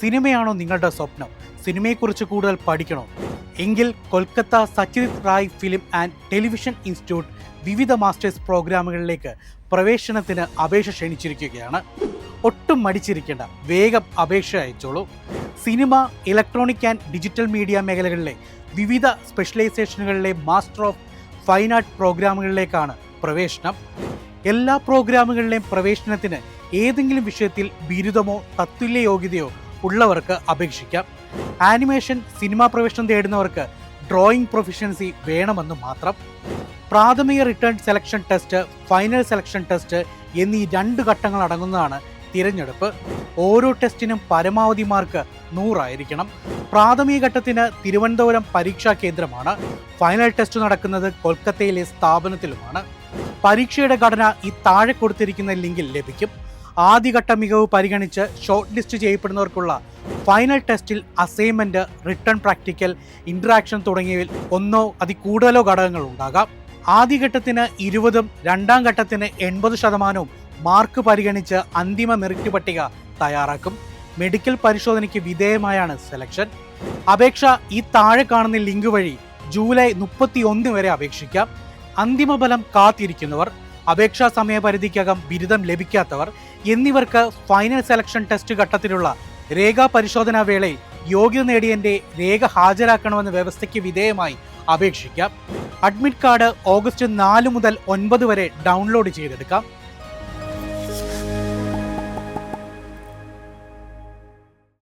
സിനിമയാണോ നിങ്ങളുടെ സ്വപ്നം? സിനിമയെക്കുറിച്ച് കൂടുതൽ പഠിക്കണോ? എങ്കിൽ Kolkata Satyajit Ray film and television institute വിവിധ മാസ്റ്റേഴ്സ് പ്രോഗ്രാമുകളിലേക്ക് പ്രവേശനത്തിന് അപേക്ഷ ക്ഷണിച്ചിരിക്കുകയാണ്. ഒട്ടും മടിച്ചിരിക്കേണ്ട വേഗം അപേക്ഷ അയച്ചോളൂ. Cinema electronic and digital media മേഖലകളിലെ വിവിധ സ്പെഷ്യലൈസേഷനുകളിലെ മാസ്റ്റർ ഓഫ് ഫൈൻ ആർട്ട് പ്രോഗ്രാമുകളിലേക്കാണ് പ്രവേശനം. എല്ലാ പ്രോഗ്രാമുകളിലെയും പ്രവേശനത്തിന് ഏതെങ്കിലും വിഷയത്തിൽ ബിരുദമോ തത്തുല്യ യോഗ്യതയോ ഉള്ളവർക്ക് അപേക്ഷിക്കാം. ആനിമേഷൻ സിനിമാ പ്രവേശനം തേടുന്നവർക്ക് ഡ്രോയിങ് പ്രൊഫിഷ്യൻസി വേണമെന്ന് മാത്രം. പ്രാഥമിക written selection test final selection test എന്നീ രണ്ട് ഘട്ടങ്ങൾ അടങ്ങുന്നതാണ് തിരഞ്ഞെടുപ്പ്. ഓരോ ടെസ്റ്റിനും പരമാവധി മാർക്ക് നൂറായിരിക്കണം. പ്രാഥമിക ഘട്ടത്തിന് തിരുവനന്തപുരം പരീക്ഷാ കേന്ദ്രമാണ്. ഫൈനൽ ടെസ്റ്റ് നടക്കുന്നത് കൊൽക്കത്തയിലെ സ്ഥാപനത്തിലുമാണ്. പരീക്ഷയുടെ ഘടന ഈ താഴെ കൊടുത്തിരിക്കുന്ന ലിങ്കിൽ ലഭിക്കും. ആദ്യഘട്ട മികവ് പരിഗണിച്ച് ഷോർട്ട് ലിസ്റ്റ് ചെയ്യപ്പെടുന്നവർക്കുള്ള ഫൈനൽ ടെസ്റ്റിൽ അസൈൻമെന്റ് റിട്ടേൺ പ്രാക്ടിക്കൽ ഇന്ററാക്ഷൻ തുടങ്ങിയവയിൽ ഒന്നോ അതി കൂടുതലോ ഘടകങ്ങൾ ഉണ്ടാകാം ആദ്യഘട്ടത്തിന് ഇരുപതും രണ്ടാം ഘട്ടത്തിന് എൺപത് ശതമാനവും മാർക്ക് പരിഗണിച്ച് അന്തിമ മെറിറ്റ് പട്ടിക തയ്യാറാക്കും. മെഡിക്കൽ പരിശോധനയ്ക്ക് വിധേയമായാണ് സെലക്ഷൻ അപേക്ഷ ഈ താഴെ കാണുന്ന ലിങ്ക് വഴി ജൂലൈ മുപ്പത്തി ഒന്ന് വരെ അപേക്ഷിക്കാം. അന്തിമ ഫലം കാത്തിരിക്കുന്നവർ അപേക്ഷാ സമയപരിധിക്കകം ബിരുദം ലഭിക്കാത്തവർ എന്നിവർക്ക് ഫൈനൽ സെലക്ഷൻ ടെസ്റ്റ് ഘട്ടത്തിലുള്ള രേഖാ പരിശോധനാ വേളയിൽ യോഗ്യത നേടിയന്റെ രേഖ ഹാജരാക്കണമെന്ന വ്യവസ്ഥയ്ക്ക് വിധേയമായി അപേക്ഷിക്കാം. അഡ്മിറ്റ് കാർഡ് ഓഗസ്റ്റ് നാല് മുതൽ ഒൻപത് വരെ ഡൗൺലോഡ് ചെയ്തെടുക്കാം.